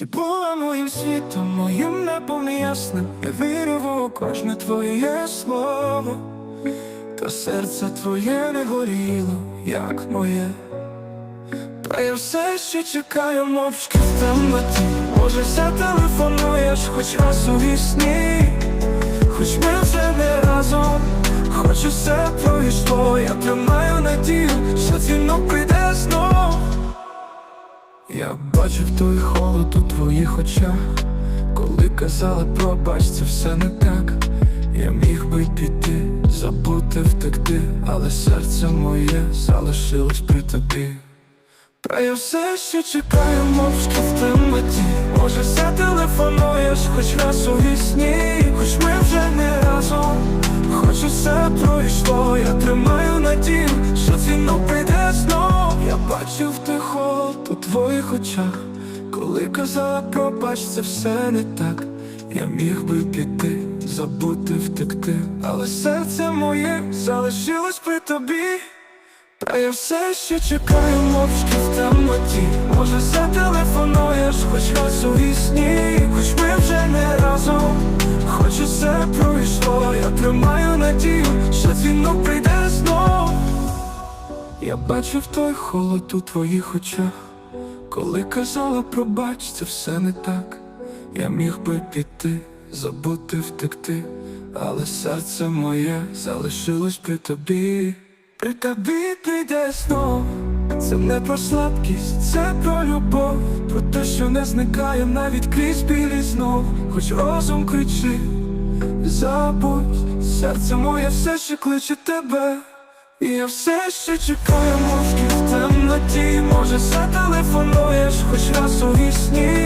Ти була моїм світом, моїм небом неясним. Я вірив у кожне твоє слово, та серце твоє не горіло, як моє. Та я все ще чекаю мовчки в темноті. Може зателефонуєш хоч раз у вісні. Хоч ми вже не разом. Хоч усе пройшло, я тримаю Я бачив той холод у твоїх очах. Коли казала пробач, це все не так. Я міг би піти, забути, втекти, але серце моє залишилось при тобі. Та я все ще чекаю мовчки в темноті. Може зателефонуєш хоч раз у вісні? Хоч ми вже не разом. Хоч усе пройшло, я тримаю надію, що дзвінок прийде знов. Я бачив у твоїх очах Коли казала пробач, це все не так. Я міг би піти, забути, втекти Але серце моє залишилось при тобі. Та я все ще чекаю мовчки в темноті. Може зателефонуєш хоч раз у вісні Хоч ми вже не разом. Хоч усе пройшло, я тримаю надію, що дзвінок прийде знов. Я бачив той холод у твоїх очах Коли казала пробач, це все не так. Я міг би піти, забути, втекти Але серце моє залишилось при тобі. При тобі прийде знов. Це не про слабкість, це про любов. Про те, що не зникає навіть крізь білі знов. Хоч розум кричить, забудь. Серце моє все ще кличе тебе. І я все ще чекаю мовчки темноті Може зателефонуєш хоч раз у вісні